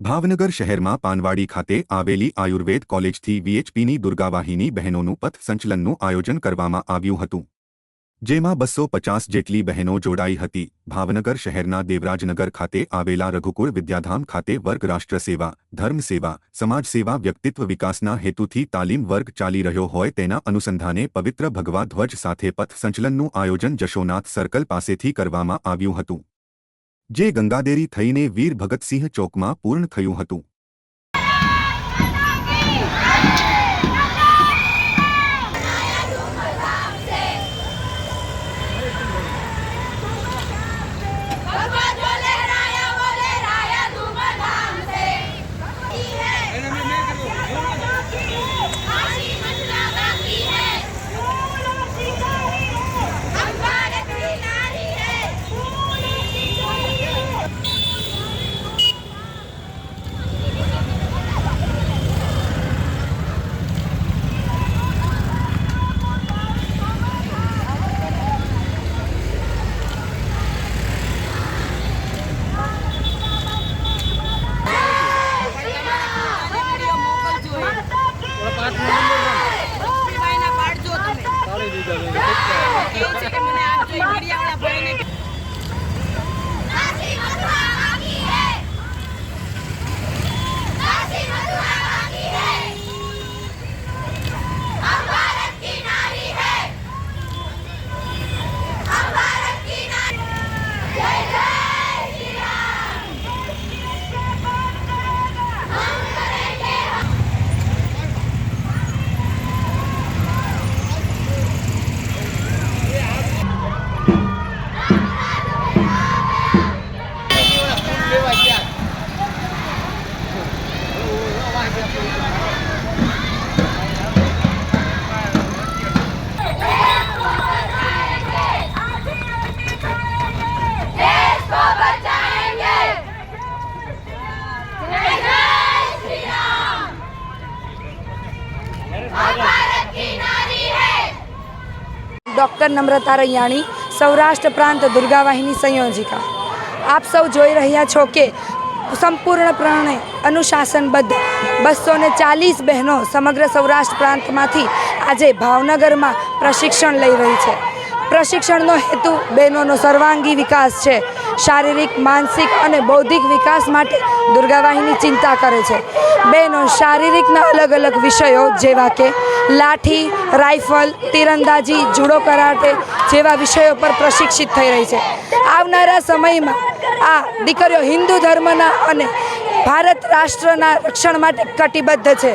ભાવનગર શહેરમાં પાનવાડી ખાતે આવેલી આયુર્વેદ કોલેજથી વીએચપીની દુર્ગાવાહિની બહેનોનું પથ સંચલનનું આયોજન કરવામાં આવ્યું હતું. જેમાં બસો પચાસ જેટલી બહેનો જોડાઈ હતી. ભાવનગર શહેરના દેવરાજનગર ખાતે આવેલા રઘુકુળ વિદ્યાધામ ખાતે વર્ગ રાષ્ટ્ર સેવા ધર્મ સમાજ સેવા વ્યક્તિત્વ વિકાસના હેતુથી તાલીમ વર્ગ ચાલી રહ્યો હોય તેના અનુસંધાને પવિત્ર ભગવા ધ્વજ સાથે પથ સંચલનનું આયોજન જશોનાથ સર્કલ પાસેથી કરવામાં આવ્યું હતું. જે ગંગાદેરી થઈને વીર ભગતસિંહ ચોકમાં પૂર્ણ થયું હતું. ડૉક્ટર નમ્રતા રૈયાણી, સૌરાષ્ટ્ર પ્રાંત દુર્ગાવાહિની સંયોજિકા. આપ સૌ જોઈ રહ્યા છો કે સંપૂર્ણપણે અનુશાસનબદ્ધ બસો ને ચાલીસ બહેનો સમગ્ર સૌરાષ્ટ્ર પ્રાંતમાંથી આજે ભાવનગરમાં પ્રશિક્ષણ લઈ રહી છે. પ્રશિક્ષણનો હેતુ બહેનોનો સર્વાંગી વિકાસ છે. શારીરિક, માનસિક અને બૌદ્ધિક વિકાસ માટે દુર્ગાવાહિની ચિંતા કરે છે. બહેનો શારીરિકના અલગ અલગ વિષયો જેવા કે લાઠી, રાઇફલ, તીરંદાજી, જુડો કરાટે જેવા વિષયો પર પ્રશિક્ષિત થઈ રહી છે. આવનારા સમયમાં આ દીકરીઓ હિન્દુ ધર્મના અને ભારત રાષ્ટ્રના રક્ષણ માટે કટિબદ્ધ છે.